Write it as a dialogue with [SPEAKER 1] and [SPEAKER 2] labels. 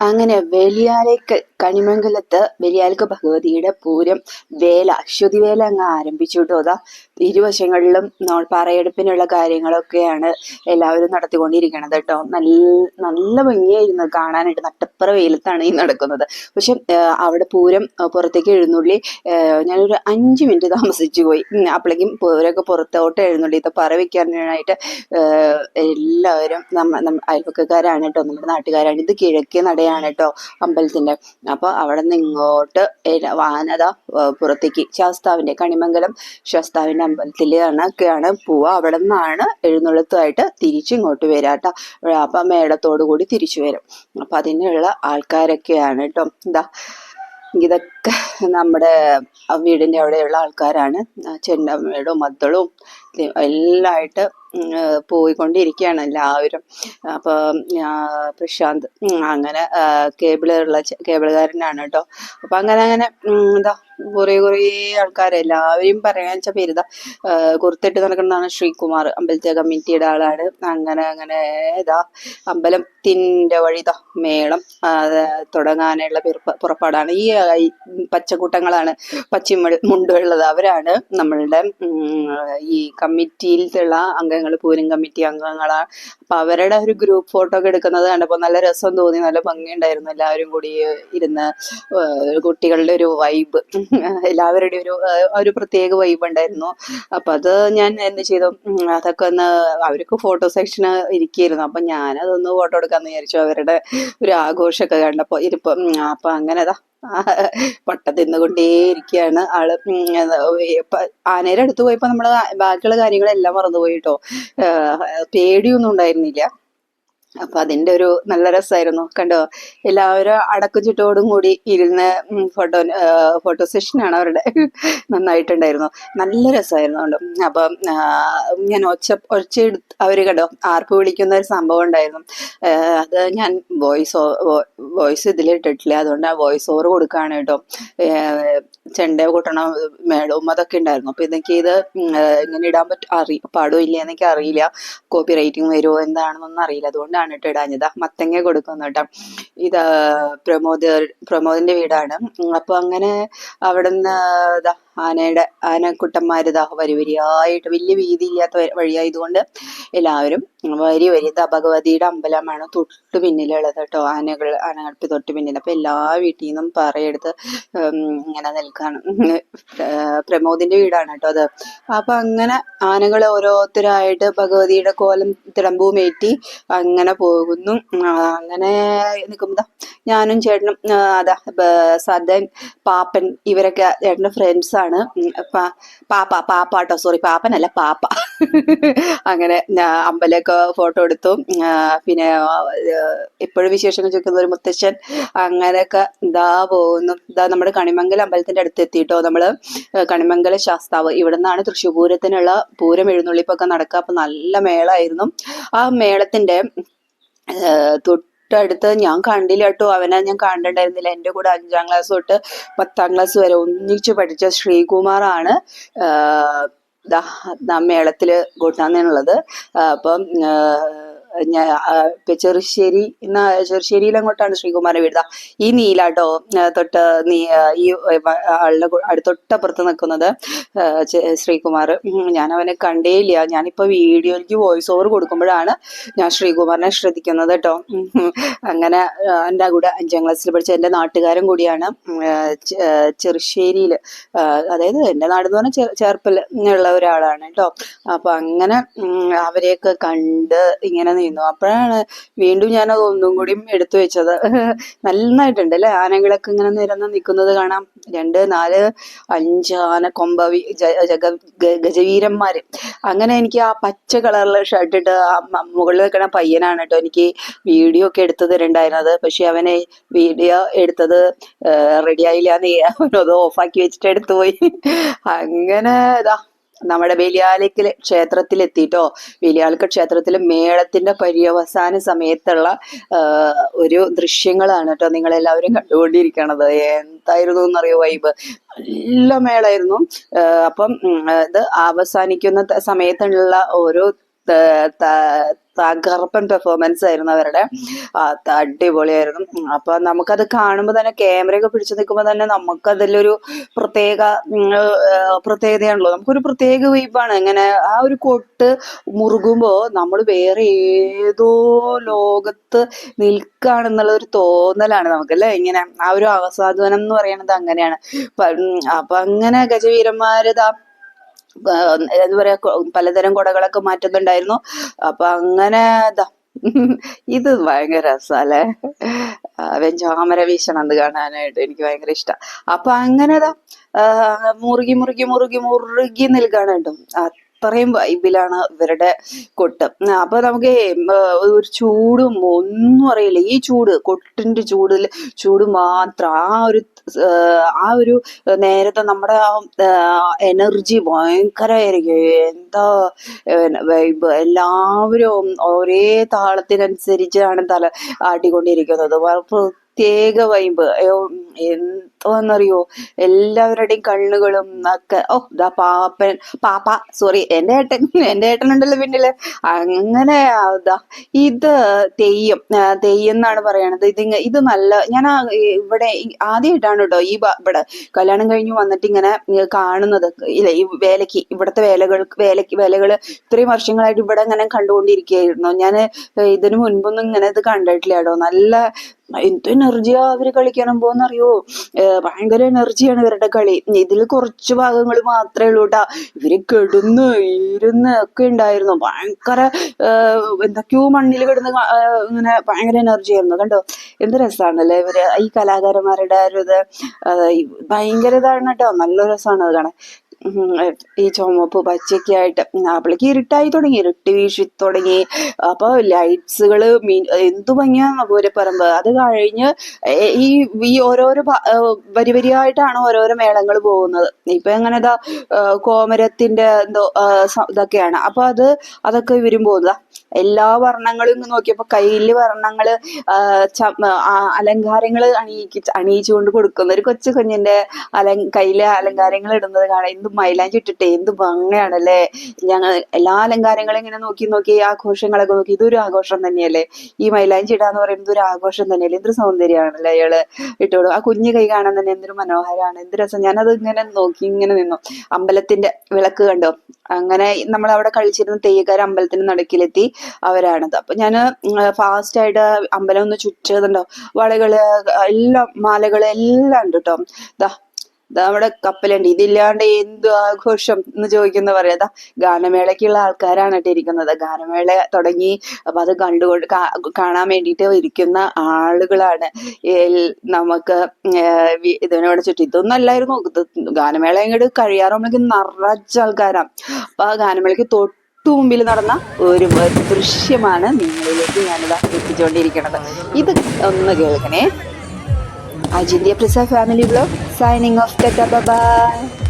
[SPEAKER 1] അങ്ങനെ വേലിയാലേക്ക് കണിമംഗലത്ത് വേലിയാൽക്ക് ഭഗവതിയുടെ പൂരം വേല അശ്വതിവേല അങ്ങ് ആരംഭിച്ചു കേട്ടോ. അതാ ഇരുവശങ്ങളിലും പറയെടുപ്പിനുള്ള കാര്യങ്ങളൊക്കെയാണ് എല്ലാവരും നടത്തിക്കൊണ്ടിരിക്കുന്നത് കേട്ടോ. നല്ല നല്ല ഭംഗിയായിരുന്നു കാണാനായിട്ട്. നട്ടപ്പുറ വെയിലത്താണ് ഈ നടക്കുന്നത്. പക്ഷെ അവിടെ പൂരം പുറത്തേക്ക് എഴുന്നള്ളി ഞാനൊരു അഞ്ച് മിനിറ്റ് താമസിച്ചു പോയി. അപ്പോഴേക്കും പൂരമൊക്കെ പുറത്തോട്ട് എഴുന്നള്ളി. ഇത് പറ വയ്ക്കാനായിട്ട് എല്ലാവരും നമ്മ അയൽപ്പക്കക്കാരാണ് കേട്ടോ. നമ്മുടെ നാട്ടുകാരാണ്. ഇത് കിഴക്കേ നടയാണ് കേട്ടോ അമ്പലത്തിന്റെ. അപ്പൊ അവിടെ നിന്ന് ഇങ്ങോട്ട് വാനത പുറത്തേക്ക്. ശാസ്താവിന്റെ കണിമംഗലം ശാസ്താവിന്റെ അമ്പലത്തിലാണ് ഒക്കെയാണ് പോവുക. അവിടെ നിന്നാണ് എഴുന്നള്ളത്തുമായിട്ട് തിരിച്ചു തിരിച്ചിങ്ങോട്ട് വരാട്ടോ അപ്പൊ മേടത്തോടു കൂടി തിരിച്ചു വരും. അപ്പൊ അതിനുള്ള ആൾക്കാരൊക്കെയാണ് കേട്ടോ. എന്താ ഇതൊക്കെ നമ്മുടെ വീടിന്റെ അവിടെയുള്ള ആൾക്കാരാണ്. ചെണ്ടമ്മേടും മദ്ദളും എല്ലാമായിട്ട് പോയിക്കൊണ്ടിരിക്കുകയാണ് എല്ലാവരും. അപ്പൊ ആ, പ്രശാന്ത് അങ്ങനെ കേബിളുള്ള കേബിളുകാരനാണ് കേട്ടോ. അപ്പൊ അങ്ങനെ അങ്ങനെ എന്താ കുറേ കുറേ ആൾക്കാർ എല്ലാവരെയും പറയാൻ വെച്ചാൽ പേര് കുറുത്തിട്ട് നടക്കുന്നതാണ് ശ്രീകുമാർ. അമ്പലത്തെ കമ്മിറ്റിയുടെ ആളാണ്. അങ്ങനെ അങ്ങനെ ഇതാ. അമ്പലത്തിന്റെ വഴി ഇതാ മേളം. തുടങ്ങാനുള്ള പുറപ്പാടാണ്. ഈ പച്ചക്കൂട്ടങ്ങളാണ് പച്ചിമ മുണ്ടുള്ളത് അവരാണ് നമ്മളുടെ ഈ കമ്മിറ്റിയിലുള്ള അംഗങ്ങൾ പൂരം കമ്മിറ്റി അംഗങ്ങളാണ് അപ്പൊ അവരുടെ ഒരു ഗ്രൂപ്പ് ഫോട്ടോ ഒക്കെ എടുക്കുന്നത് കണ്ടപ്പോൾ നല്ല രസം തോന്നി. നല്ല ഭംഗിയുണ്ടായിരുന്നു എല്ലാവരും കൂടി ഇരുന്ന് കുട്ടികളുടെ ഒരു വൈബ്. എല്ലാവരുടെയും ഒരു ഒരു പ്രത്യേക വൈബ് ഉണ്ടായിരുന്നു. അപ്പൊ അത് ഞാൻ എന്ത് ചെയ്തു? അതൊക്കെ ഒന്ന് അവർക്ക് ഫോട്ടോ സെക്ഷൻ ഇരിക്കുകയായിരുന്നു അപ്പൊ ഞാൻ അതൊന്ന് ഫോട്ടോ എടുക്കാന്ന് വിചാരിച്ചു. അവരുടെ ഒരു ആഘോഷമൊക്കെ കണ്ടപ്പോ ഇരിപ്പം അപ്പൊ അങ്ങനെ പട്ട തിന്നുകൊണ്ടേയിരിക്കുകയാണ് ആൾ. ആനയുടെ അടുത്ത് പോയപ്പോ നമ്മൾ ബാക്കിയുള്ള കാര്യങ്ങളെല്ലാം മറന്നുപോയി കേട്ടോ. പേടിയൊന്നും ഉണ്ടായിരുന്നില്ല. അപ്പൊ അതിന്റെ ഒരു നല്ല രസമായിരുന്നു കണ്ടോ? എല്ലാവരും അടക്കു ചുറ്റോടും കൂടി ഇരുന്ന് ഫോട്ടോ ഫോട്ടോ സെഷനാണ് അവരുടെ നന്നായിട്ടുണ്ടായിരുന്നു. നല്ല രസമായിരുന്നു കണ്ടോ? അപ്പൊ ഞാൻ ഒച്ച ഒച്ച അവർ കണ്ടോ? ആർപ്പ് വിളിക്കുന്ന ഒരു സംഭവം ഉണ്ടായിരുന്നു. അത് ഞാൻ വോയിസ് വോയിസ് ഇതിലിട്ടിട്ടില്ല അതുകൊണ്ട് ആ വോയിസ് ഓവർ കൊടുക്കുകയാണ് കേട്ടോ. ചെണ്ട കൂട്ടണം മേളവും അതൊക്കെ ഉണ്ടായിരുന്നു. അപ്പൊ ഇതൊക്കെ ഇത് ഇങ്ങനെ ഇടാൻ പറ്റും അറി പാടുമില്ല എന്നൊക്കെ അറിയില്ല. കോപ്പി റൈറ്റിംഗ് വരുമോ എന്താണെന്നൊന്നും അറിയില്ല. അതുകൊണ്ടാണ് കേട്ടോ ഇടാഞ്ഞത്. മത്തങ്ങ കൊടുക്കുന്നു കേട്ടോ ഇത് പ്രമോദ് പ്രമോദിന്റെ വീടാണ്. അപ്പൊ അങ്ങനെ അവിടുന്ന് ഇതാ ആനയുടെ ആനക്കുട്ടന്മാരിതാ വരി വരിയായിട്ട് വലിയ വീതിയില്ലാത്ത വഴിയായതുകൊണ്ട് എല്ലാവരും വരി വരി. ഇതാ ഭഗവതിയുടെ അമ്പലമാണ് തൊട്ട് പിന്നിലുള്ളത് കേട്ടോ. ആനകൾ ആനകൾക്ക് തൊട്ട് പിന്നിൽ. അപ്പൊ എല്ലാ വീട്ടിൽ നിന്നും പറയെടുത്ത് ഇങ്ങനെ നിൽക്കാണ്. പ്രമോദിന്റെ വീടാണ് കേട്ടോ അത്. അപ്പൊ അങ്ങനെ ആനകൾ ഓരോരുത്തരായിട്ട് ഭഗവതിയുടെ കോലം തിടമ്പുമേറ്റി അങ്ങനെ പോകുന്നു. അങ്ങനെ നിൽക്കുമ്പോ ഞാനും ചേട്ടനും അതാ സദൻ പാപ്പൻ ഇവരൊക്കെ ചേട്ടന്റെ ഫ്രണ്ട്സ് ആണ് പാപ്പ പാപ്പാട്ടോ. സോറി പാപ്പനല്ല പാപ്പ. അങ്ങനെ അമ്പലൊക്കെ ഫോട്ടോ എടുത്തു. പിന്നെ എപ്പോഴും വിശേഷങ്ങൾ ചോദിക്കുന്ന ഒരു മുത്തശ്ശൻ അങ്ങനെയൊക്കെ ഇതാ പോകുന്നു. ഇതാ നമ്മുടെ കണിമംഗലം അമ്പലത്തിന്റെ അടുത്ത് എത്തിയിട്ടോ നമ്മൾ. കണിമംഗല ശാസ്താവ്. ഇവിടെ നിന്നാണ് തൃശ്ശൂർ പൂരത്തിനുള്ള പൂരം എഴുന്നള്ളിപ്പൊക്കെ നടക്കുക. അപ്പൊ നല്ല മേളായിരുന്നു. ആ മേളത്തിന്റെ ഏഹ് തൊട്ടടുത്ത് ഞാൻ കണ്ടില്ല കേട്ടോ അവനെ ഞാൻ കണ്ടിട്ടുണ്ടായിരുന്നില്ല. എന്റെ കൂടെ അഞ്ചാം ക്ലാസ് തൊട്ട് പത്താം ക്ലാസ് വരെ ഒന്നിച്ച് പഠിച്ച ശ്രീകുമാറാണ് മേളത്തിൽ കൂട്ടാന്നുള്ളത് അപ്പം ചെറുശ്ശേരി ചെറുശ്ശേരിയിൽ അങ്ങോട്ടാണ് ശ്രീകുമാരൻ വീഴുക ഈ നീലാട്ടോ തൊട്ട് നീ ഈ ആളുടെ അടുത്തൊട്ടപ്പുറത്ത് തൊട്ടപ്പുറത്ത് നിൽക്കുന്നത് ശ്രീകുമാർ. ഞാൻ അവനെ കണ്ടേയില്ല. ഞാനിപ്പോ വീഡിയോയിലേക്ക് വോയിസ് ഓവർ കൊടുക്കുമ്പോഴാണ് ഞാൻ ശ്രീകുമാറിനെ ശ്രദ്ധിക്കുന്നത് കേട്ടോ. അങ്ങനെ എന്റെ കൂടെ അഞ്ചാം ക്ലാസ്സിൽ പഠിച്ച എന്റെ നാട്ടുകാരൻ കൂടിയാണ് ചെറുശ്ശേരിയിൽ അതായത് എന്റെ നാട് എന്ന് പറഞ്ഞാൽ ചേർപ്പിൽ ഉള്ള ഒരാളാണ് കേട്ടോ. അപ്പൊ അങ്ങനെ അവരെയൊക്കെ കണ്ട് ഇങ്ങനെ നിന്നു അപ്പോഴാണ് വീണ്ടും ഞാൻ അത് ഒന്നും കൂടിയും എടുത്തു വെച്ചത്. നന്നായിട്ടുണ്ട് അല്ലെ? ആനകളൊക്കെ ഇങ്ങനെ നിരന്ന് നിൽക്കുന്നത് കാണാം. രണ്ട് നാല് അഞ്ച് ആന കൊമ്പവി ഗജവീരന്മാര്. അങ്ങനെ എനിക്ക് ആ പച്ച കളറിലെ ഷർട്ട് ഇട്ട് മുകളിൽ നിൽക്കുന്ന പയ്യനാണ് കേട്ടോ എനിക്ക് വീഡിയോ ഒക്കെ എടുത്തു തരണ്ടായിരുന്നത് പക്ഷെ അവനെ വീഡിയോ എടുത്തത് റെഡി ആയില്ല നീ അവനത് ഓഫാക്കി വെച്ചിട്ട് എടുത്തു പോയി അങ്ങനെ ഇതാ. നമ്മുടെ ബലിയാലിക്കൽ ക്ഷേത്രത്തിലെത്തിയിട്ടോ ബലിയാലിക്ക ക്ഷേത്രത്തിൽ മേളത്തിന്റെ പര്യവസാന സമയത്തുള്ള ഒരു ദൃശ്യങ്ങളാണ് കേട്ടോ നിങ്ങൾ എല്ലാവരും കണ്ടുകൊണ്ടിരിക്കണത്. എന്തായിരുന്നു എന്നറിയോ വൈബ് നല്ല മേളായിരുന്നു. അപ്പം ഇത് അവസാനിക്കുന്ന സമയത്തുള്ള ഓരോ തകർപ്പൻ പെർഫോമൻസ് ആയിരുന്നു അവരുടെ. അടിപൊളിയായിരുന്നു. അപ്പൊ നമുക്കത് കാണുമ്പോൾ തന്നെ ക്യാമറയൊക്കെ പിടിച്ചു നിൽക്കുമ്പോൾ തന്നെ നമുക്കതിലൊരു പ്രത്യേക പ്രത്യേകതയാണല്ലോ. നമുക്കൊരു പ്രത്യേക വൈബാണ് ഇങ്ങനെ ആ ഒരു കൊട്ട് മുറുകുമ്പോ നമ്മൾ വേറെ ഏതോ ലോകത്ത് നിൽക്കുകയാണെന്നുള്ള ഒരു തോന്നലാണ് നമുക്ക് അല്ലെ? ഇങ്ങനെ ആ ഒരു ആസ്വാദനം എന്ന് പറയുന്നത് അങ്ങനെയാണ്. അപ്പൊ അങ്ങനെ ഗജവീരന്മാരിതാ എന്താ പറയാ പലതരം കുടകളൊക്കെ മാറ്റുന്നുണ്ടായിരുന്നു. അപ്പൊ അങ്ങനെ ഇതാ ഭയങ്കര രസല്ലേ വെഞ്ചാമര വീശണം അത് കാണാനായിട്ട് എനിക്ക് ഭയങ്കര ഇഷ്ടം. അപ്പൊ അങ്ങനെതാ മുറുകി മുറുകി മുറുകി മുറുകി നിൽക്കാണ് കേട്ടോ. അത്രയും വൈബിലാണ് ഇവരുടെ കൊട്ട്. അപ്പോൾ അപ്പൊ നമുക്ക് ഒരു ചൂടും ഒന്നും അറിയില്ല. ഈ ചൂട് കൊട്ടിന്റെ ചൂടിൽ ചൂട് മാത്രം. ആ ഒരു ആ, ഒരു നേരത്തെ നമ്മുടെ ആ എനർജി ഭയങ്കരമായിരിക്കും എന്താ വൈബ്? എല്ലാവരും ഒരേ താളത്തിനനുസരിച്ചാണ് തല ആട്ടിക്കൊണ്ടിരിക്കുന്നത്. പ്രത്യേക വൈബ് എന്തോന്നറിയോ? എല്ലാവരുടെയും കണ്ണുകളും ഒക്കെ ഓ ദാ പാപ്പൻ പാപ്പ സോറി എന്റെ ഏട്ടൻ എന്റെ ഏട്ടനുണ്ടല്ലോ പിന്നിൽ. അങ്ങനെ ദാ ഇത് തെയ്യം തെയ്യം എന്നാണ് പറയണത്. ഇത് ഇത് നല്ല ഞാൻ ഇവിടെ ആദ്യമായിട്ടാണ് കേട്ടോ ഈ ഇവിടെ കല്യാണം കഴിഞ്ഞു വന്നിട്ട് ഇങ്ങനെ കാണുന്നത്. ഇല്ല ഈ വേലയ്ക്ക് ഇവിടുത്തെ വേലകൾ വേലയ്ക്ക് വേലകൾ ഇത്രയും വർഷങ്ങളായിട്ട് ഇവിടെ ഇങ്ങനെ കണ്ടുകൊണ്ടിരിക്കുകയായിരുന്നു. ഞാൻ ഇതിനു മുൻപൊന്നും ഇങ്ങനെ ഇത് കണ്ടിട്ടില്ല കേട്ടോ നല്ല എന്ത് എനർജിയാ അവർ കളിക്കണം പോന്നറിയോ? ഭയങ്കര എനർജിയാണ് ഇവരുടെ കളി. ഇതിൽ കുറച്ച് ഭാഗങ്ങൾ മാത്രമേ ഉള്ളൂ കേട്ടാ ഇവർ കെടുന്ന് ഇരുന്ന് ഒക്കെ ഉണ്ടായിരുന്നു ഭയങ്കര എന്തൊക്കെയോ മണ്ണിൽ കിടന്ന് ഇങ്ങനെ ഭയങ്കര എനർജി ആയിരുന്നു. കണ്ടോ? എന്ത് രസമാണല്ലേ ഇവർ ഈ കലാകാരന്മാരുടെ ഒരു ഇത്. ഭയങ്കര ഇതാണ് കേട്ടോ നല്ല രസമാണ് അത് കാണാൻ. ഈ ചുമപ്പ് പച്ചയൊക്കെ ആയിട്ട് അപ്പോഴേക്ക് ഇരുട്ടായി തുടങ്ങി ഇരുട്ട് വീശി തുടങ്ങി. അപ്പൊ ലൈറ്റ്സുകൾ മീൻ എന്തു ഭംഗിയാണ് പൂരപ്പറമ്പ് അത് കഴിഞ്ഞ് ഈ ഈ ഓരോരോ വരി വരിയായിട്ടാണ് ഓരോരോ മേളങ്ങൾ പോകുന്നത്. ഇപ്പൊ എങ്ങനെ ഇതാ ഏഹ് കോമരത്തിന്റെ എന്തോ ഇതൊക്കെയാണ്. അപ്പൊ അത് അതൊക്കെ ഇവരും പോകുന്നതാ. എല്ലാ വർണങ്ങളും ഇങ്ങ് നോക്കിയപ്പോ കയ്യിൽ വർണങ്ങൾ ആഹ് അണിയിക്ക അണിയിച്ചു കൊണ്ട് അണിയിച്ചുകൊണ്ട് കൊടുക്കുന്ന ഒരു കൊച്ചു കുഞ്ഞിന്റെ അല കയ്യിലെ അലങ്കാരങ്ങൾ ഇടുന്നത് കാണാൻ എന്ത് മൈലാഞ്ചി ഇട്ടിട്ടെ എന്ത് ഭംഗിയാണല്ലേ? ഞങ്ങൾ എല്ലാ അലങ്കാരങ്ങളും ഇങ്ങനെ നോക്കി നോക്കി ആഘോഷങ്ങളൊക്കെ നോക്കി. ഇതൊരു ആഘോഷം തന്നെയല്ലേ? ഈ മൈലാഞ്ചി ഇടാന്ന് പറയുന്നത് ഒരു ആഘോഷം തന്നെയല്ലേ? എന്തൊരു സൗന്ദര്യമാണല്ലേ അയാൾ ഇട്ടോളൂ. ആ കുഞ്ഞു കൈ കാണാൻ തന്നെ എന്തൊരു മനോഹരമാണ്. എന്ത് രസം. ഞാനത് ഇങ്ങനെ നോക്കി ഇങ്ങനെ നിന്നു. അമ്പലത്തിന്റെ വിളക്ക് കണ്ടോ? അങ്ങനെ നമ്മൾ അവിടെ കളിച്ചിരുന്ന തെയ്യക്കാർ അമ്പലത്തിന്റെ നടുക്കിലെത്തി. അവരാണത്. അപ്പൊ ഞാൻ ഫാസ്റ്റ് ആയിട്ട് അമ്പലം ഒന്ന് ചുറ്റുന്നുണ്ടോ വളകൾ എല്ലാം മാലകൾ എല്ലാം ഉണ്ട് കേട്ടോ ദാ നമ്മുടെ കപ്പലുണ്ട്. ഇതില്ലാണ്ട് എന്ത് ആഘോഷം എന്ന് ചോദിക്കുന്ന പറയാ. ഗാനമേളയ്ക്കുള്ള ആൾക്കാരാണ് കേട്ടോ ഇരിക്കുന്നത്. ഗാനമേള തുടങ്ങി അപ്പൊ അത് കണ്ടുകൊണ്ട് കാണാൻ വേണ്ടിയിട്ട് ഇരിക്കുന്ന ആളുകളാണ്. നമുക്ക് ഇതിനോട് ചുറ്റും. ഇതൊന്നും അല്ലായിരുന്നു. ഗാനമേള ഇങ്ങോട്ട് കഴിയാറുമ്പോഴേക്കും നിറച്ച ആൾക്കാരാണ് അപ്പൊ ആ ഗാനമേളയ്ക്ക് തൊട്ടു മുമ്പിൽ നടന്ന ഒരു ദൃശ്യമാണ് നിങ്ങളിലേക്ക് ഞാനിതാ എത്തിച്ചുകൊണ്ടിരിക്കുന്നത് ഇത് ഒന്ന് കേൾക്കണേ. അജിന്ത്യ Prasad family blog signing off bye